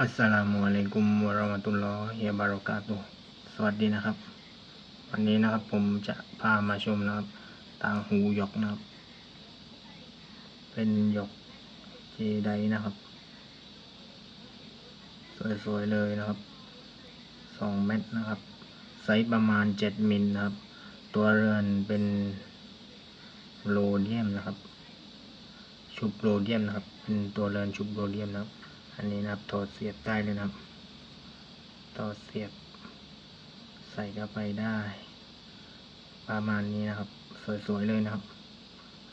อัสสลามุอะลัยกุมวะราะมะตุลลอฮิวะบะเราะกาตุสวัสดีนะครับ วันนี้นะครับผมจะพามาชมนะครับ ต่างหูหยกนะครับ เป็นหยกเจไดนะครับ สวยๆเลยนะครับสองเม็ดนะครับ ไซส์ประมาณเจ็ดมิลนะครับ ตัวเรือนเป็นโรเดียมนะครับ ชุบโรเดียมนะครับ เป็นตัวเรือนชุบโรเดียมนะครับ อันนี้นะครับถอดเสียบได้เลยนะครับถอดเสียบ ใส่เข้าไปได้ ประมาณนี้นะครับ สวยๆเลยนะครับ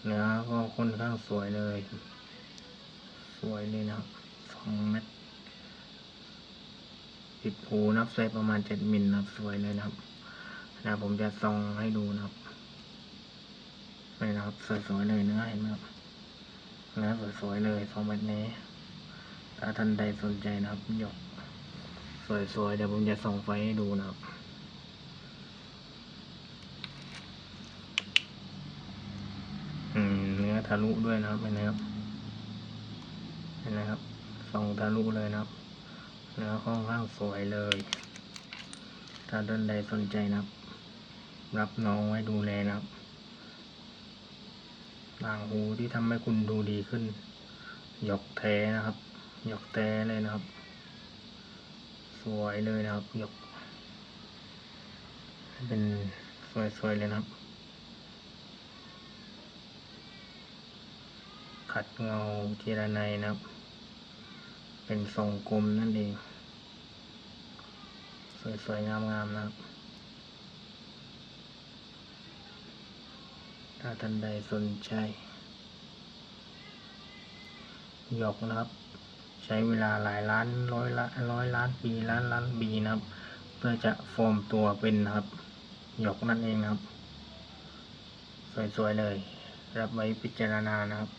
เนื้อก็ค่อนข้างสวยเลย สวยเลยนะครับสองเม็ดปิดหูนับไซส์ประมาณเจ็ดมิลนะครับสวยเลยนะครับนะผมจะส่องให้ดูนะครับนี่นะครับสวยๆเลยเนื้อเห็นไหมครับเนื้อสวยๆเลยสองเม็ดนี้ ถ้าท่านใดสนใจนะครับหยกสวยๆ เดี๋ยวผมจะส่องไฟให้ดูนะครับ อืมเนื้อทะลุด้วยนะครับเห็นไหมครับเห็นไหมครับส่องทะลุเลยนะครับ เนื้อค่อนข้างสวยเลย ถ้าท่านใดสนใจนะครับ รับน้องไว้ดูแลนะครับต่างหูที่ทำให้คุณดูดีขึ้น หยกแท้นะครับ หยกแท้เลยนะครับ สวยเลยนะครับหยก เป็นสวยๆเลยนะครับ ขัดเงาทีละในนะครับ เป็นทรงกลมนั่นเอง สวยๆงามๆนะครับถ้าท่านใดสนใจ หยกนะครับ ช้เวลาหลายล้านร้อยละร้อยล้านปีล้านล้านปีนะครับ เพื่อจะฟอร์มตัวเป็นนะครับหยกนั่นเองครับ สวยๆเลย รับไว้พิจารณานะครับ